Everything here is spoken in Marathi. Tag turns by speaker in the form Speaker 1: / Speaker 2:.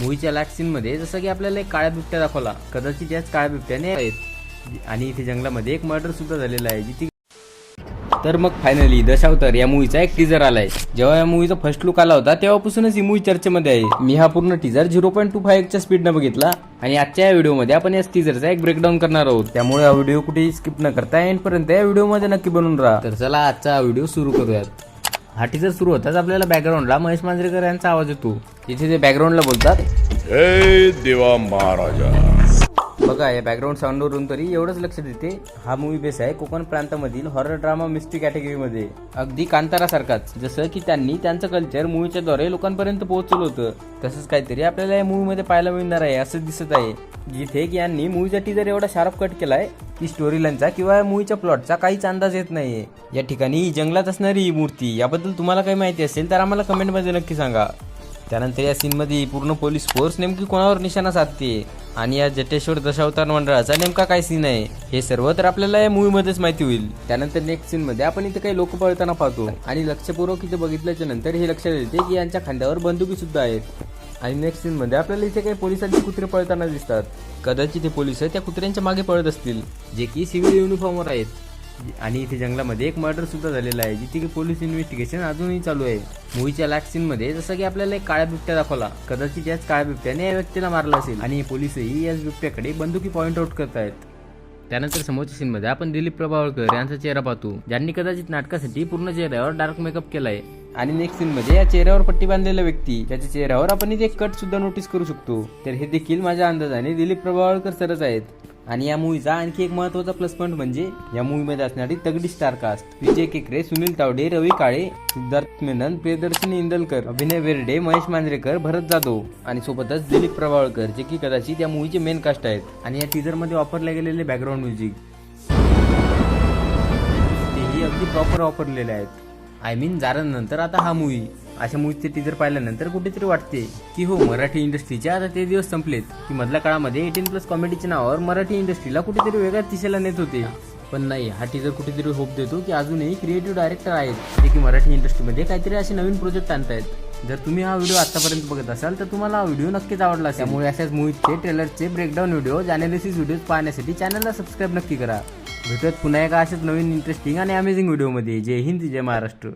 Speaker 1: मूवीच्या लास्ट सीन मध्ये जसं की आपल्याला एक काळ्या बिबट्या दाखवला. कदाचित याच काळ्या बिबट्याने आहेत. आणि इथे जंगलामध्ये एक मर्डर सुद्धा झालेला आहे जिथे तर मग फायनली दशावतार या मूवीचा एक टीजर आलाय. जेव्हा या मूवीचा फर्स्ट लुक आला होता तेव्हापासूनच ही मूवी चर्चेमध्ये आहे. मी हा पूर्ण टीजर झिरो पॉईंट टू फाईव्हच्या स्पीडनं बघितला आणि आजच्या या व्हिडिओमध्ये आपण या टीजरचा एक ब्रेकडाऊन करणार आहोत. त्यामुळे हा व्हिडिओ कुठेही स्किप न करता एंड पर्यंत या व्हिडिओमध्ये नक्की बनून राहा. तर चला आजचा हा व्हिडिओ सुरू करूयात. हा टीचर सुरू होताच आपल्याला बॅकग्राऊंडला महेश मांजरेकर यांचा आवाज येतो. इथे ते बॅकग्राऊंडला बोलतात.
Speaker 2: हे देवा महाराजा.
Speaker 1: बघा या बॅकग्राऊंड साऊंडवरून तरी एवढंच लक्षात येते हा मूवी बेस आहे कोकण प्रांतामधील हॉरर ड्रामा मिस्ट्री कॅटेगरीमध्ये अगदी कांतारासारखाच. जसं की त्यांनी त्यांचं कल्चर मूवीच्या द्वारे लोकांपर्यंत पोहोचवलं होतं. तसंच काहीतरी आपल्याला या मूवीमध्ये पाहायला मिळणार आहे असं दिसत आहे. जिथे की यांनी मूवीचा टीजर एवढा शार्प कट केलाय की स्टोरी लाईनचा किंवा मूवीच्या प्लॉटचा काहीच अंदाज येत नाहीये. या ठिकाणी ही जंगलात असणारी ही मूर्ती याबद्दल तुम्हाला काही माहिती असेल तर आम्हाला कमेंटमध्ये नक्की सांगा. त्यानंतर या सीनमध्ये पूर्ण पोलीस फोर्स नेमकी कोणावर निशाणा साधते? आणि या जटेश्वर दशावतार मंडळाचा नेमका काय सीन आहे? हे सर्व तर आपल्याला या मूवीमध्येच माहिती होईल. त्यानंतर नेक्स्ट सीन मध्ये आपण इथे काही लोक पळताना पाहतो. आणि लक्षपूर्वक इथे बघितल्याच्या नंतर हे लक्षात येते की यांच्या खांद्यावर बंदुकी सुद्धा आहेत. आणि नेक्स्ट सीन मध्ये आपल्याला इथे काही पोलिसांचे कुत्रे पळताना दिसतात. कदाचित ते पोलीस त्या कुत्र्यांच्या मागे पळत असतील जे की सिव्हिल युनिफॉर्मवर आहेत. आणि इथे जंगलामध्ये एक मर्डर सुद्धा झालेला आहे जिथे की पोलीस इन्व्हेस्टिगेशन अजूनही चालू आहे. मूवीच्या लास्ट सीन मध्ये जसं की आपल्याला एक काळ्या बिबट्या दाखवला कदाचित याच काळ्या बिबट्याने या व्यक्तीला मारला असेल. आणि पोलीसही याच बिबट्याकडे बंदुकी पॉईंट आउट करत आहेत. त्यानंतर समोरच्या सीन मध्ये आपण दिलीप प्रभावळकर यांचा चेहरा पाहतो ज्यांनी कदाचित नाटकासाठी पूर्ण चेहऱ्यावर डार्क मेकअप केलाय. आणि नेक्स्ट सीन मध्ये या चेहऱ्यावर पट्टी बांधलेला व्यक्ती त्याच्या चेहऱ्यावर आपण इथे एक कट सुद्धा नोटीस करू शकतो. तर हे देखील माझ्या अंदाजाने दिलीप प्रभावळकर सरच आहेत. आणि या मूवीचा आणखी एक महत्त्वाचा प्लस पॉईंट म्हणजे या मूवीमध्ये असणारी तगडी स्टार कास्ट विजय केकरे सुनील तावडे रवी काळे सिद्धार्थ मेनन प्रियदर्शनी इंदलकर अभिनय वेरडे महेश मांजरेकर भरत जाधव आणि सोबतच दिलीप प्रभावळकर जे की कदाचित या मूवीचे मेन कास्ट आहेत. आणि या टीजरमध्ये वापरले गेलेले बॅकग्राऊंड म्युझिक तेही अगदी प्रॉपर वापरलेले आहेत. आय मीन जारण नंतर आता हा मूवी अशा मूवीचे टीजर पाहिल्यानंतर कुठेतरी वाटते की हो मराठी इंडस्ट्रीचे आता ते दिवस संपलेत. की मधल्या काळामध्ये एटीन प्लस कॉमेडीच्या नावावर मराठी इंडस्ट्रीला कुठेतरी वेगळ्याच दिशेला नेत होते. पण नाही हा टीजर कुठेतरी होप देतो की अजूनही क्रिएटिव्ह डायरेक्टर आहेत. जे की मराठी इंडस्ट्रीमध्ये काहीतरी असे नवीन प्रोजेक्ट आणतायत. जर तुम्ही हा व्हिडिओ आतापर्यंत बघत असाल तर तुम्हाला हा व्हिडिओ नक्कीच आवडला असेल. त्यामुळे अशाच मूवीचे ट्रेलरचे ब्रेकडाऊन व्हिडिओ अनालिसिस व्हिडिओ पाहण्यासाठी चॅनलला सबस्क्राईब नक्की करा. भेटूयात पुन्हा एका अशाच नवीन इंटरेस्टिंग आणि अमेझिंग व्हिडिओमध्ये जय हिंद जय महाराष्ट्र.